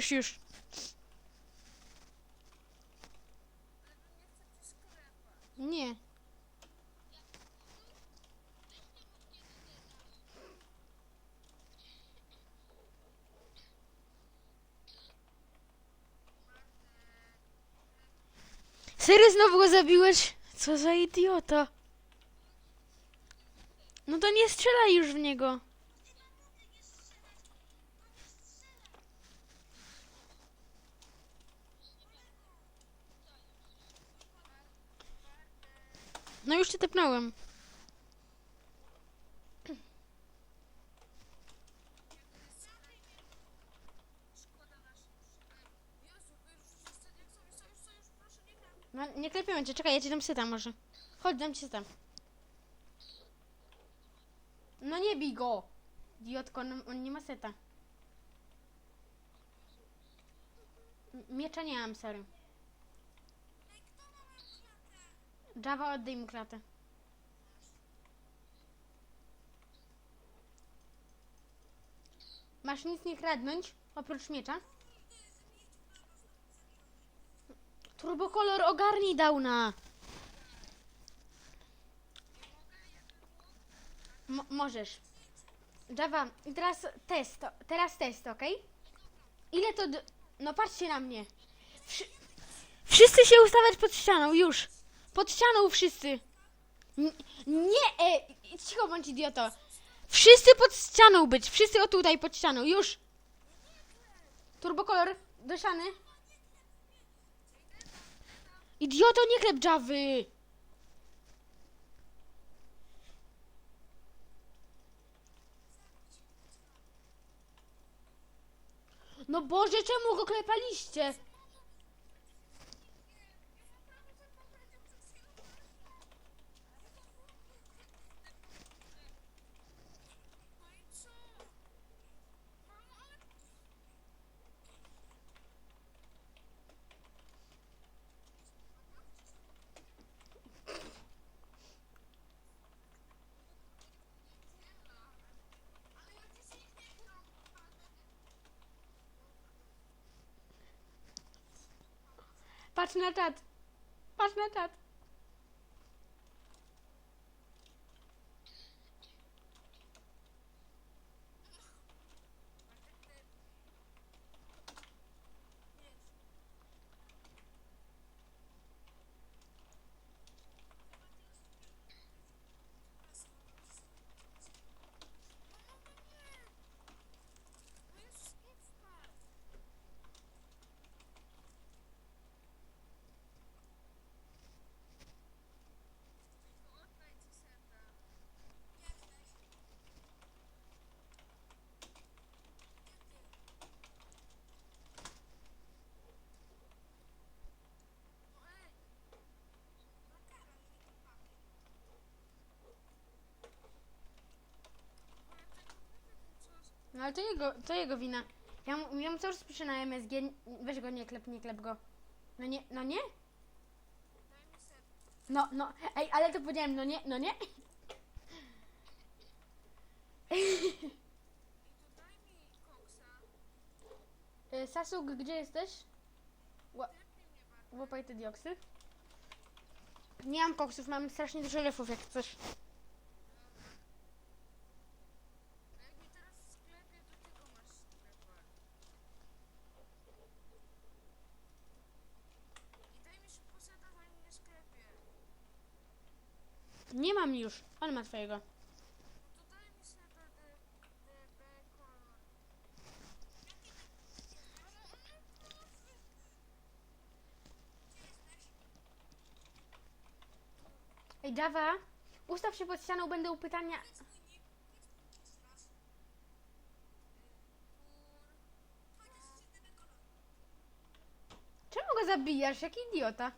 już, już. Nie. Serio znowu go zabiłeś? Co za idiota. No to nie strzelaj już w niego. No już cię tepnąłem. No nie klepiemy cię, czekaj, ja ci dam syta może. Chodź, dam ci syta. No nie bij go! Idiotko, on, on nie ma seta. Miecza nie mam, sorry. Java, oddaj mu klatę. Masz nic nie kradnąć, oprócz miecza? Turbokolor ogarnij. Mo- możesz. Java, teraz test, teraz test, ok? Ile to... No patrzcie na mnie. Wszy... Wszyscy się ustawiać pod ścianą, już. Pod ścianą wszyscy. N- nie, e, cicho bądź idioto. Wszyscy pod ścianą być, wszyscy o tutaj pod ścianą, już. Turbokolor, doszany. Idioto, nie klep Javy. No Boże, czemu go klepaliście? Patrz na czat. Patrz na czat. Ale to jego, to jego wina. Ja mu, ja mu cały czas piszę na MSG. Weź go, nie klep, nie klep go. No nie, no nie? No, no, ej, ale to powiedziałem, no nie, no nie. Y, Sasuk, gdzie jesteś? Ła- Łapaj te dioksy. Nie mam koksów, mam strasznie dużo lefów, jak chcesz. Jak mi teraz w sklepie, to ty go masz w sklepach. I daj mi szybko seta, zanim nie sklepie. Nie mam już. On ma twojego. Ej, Java, ustaw się pod ścianą, będą pytania. Czemu go zabijasz? Jaki idiota?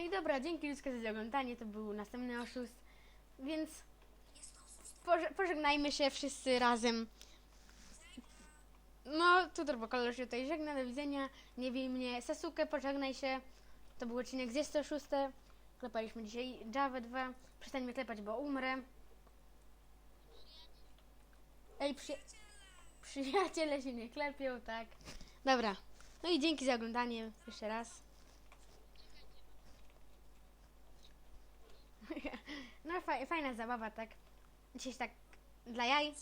No i dobra, dzięki ludzkie za oglądanie, to był następny oszust, więc poże- pożegnajmy się wszyscy razem. No, tu Turbokolor się tutaj żegna, do widzenia, nie bij mnie. Sasuke, pożegnaj się. To był odcinek z 106. Klepaliśmy dzisiaj Java 2. Przestańmy klepać, bo umrę. Ej, przy... przyjaciele się nie klepią, tak. Dobra. No i dzięki za oglądanie jeszcze raz. No faj, fajna zabawa, tak. Dzisiaj tak dla jaj.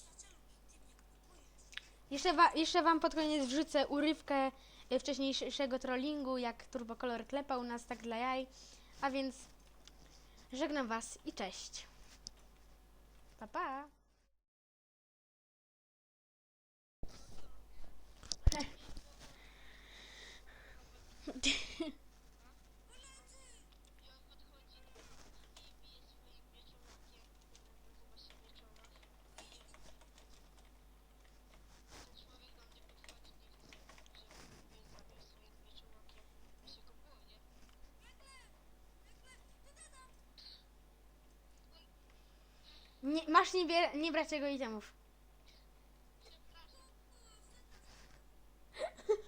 Jeszcze, wa, jeszcze wam pod koniec wrzucę urywkę y, wcześniejszego trollingu, jak Turbokolor klepał nas tak dla jaj. A więc żegnam was i cześć. Pa pa. I on podchodzi i bije swoim wieczorakiem, nazywa się wieczorek. Ten człowiek do mnie podchodzi, nie chce, żeby mnie zabił swoim wieczorakiem. Ja się go boję. Nie, masz nie, bier, nie brać jego itemów.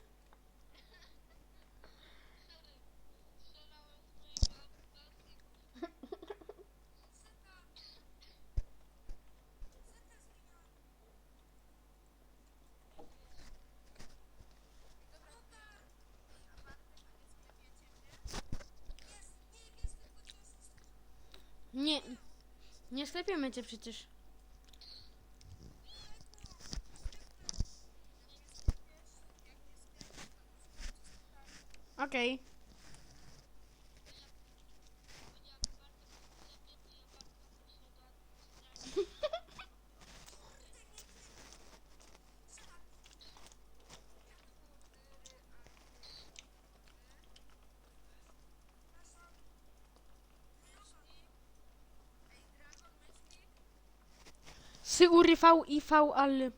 Nie, nie sklepiemy cię przecież. Okej. Jak Sivuri V, IV, Al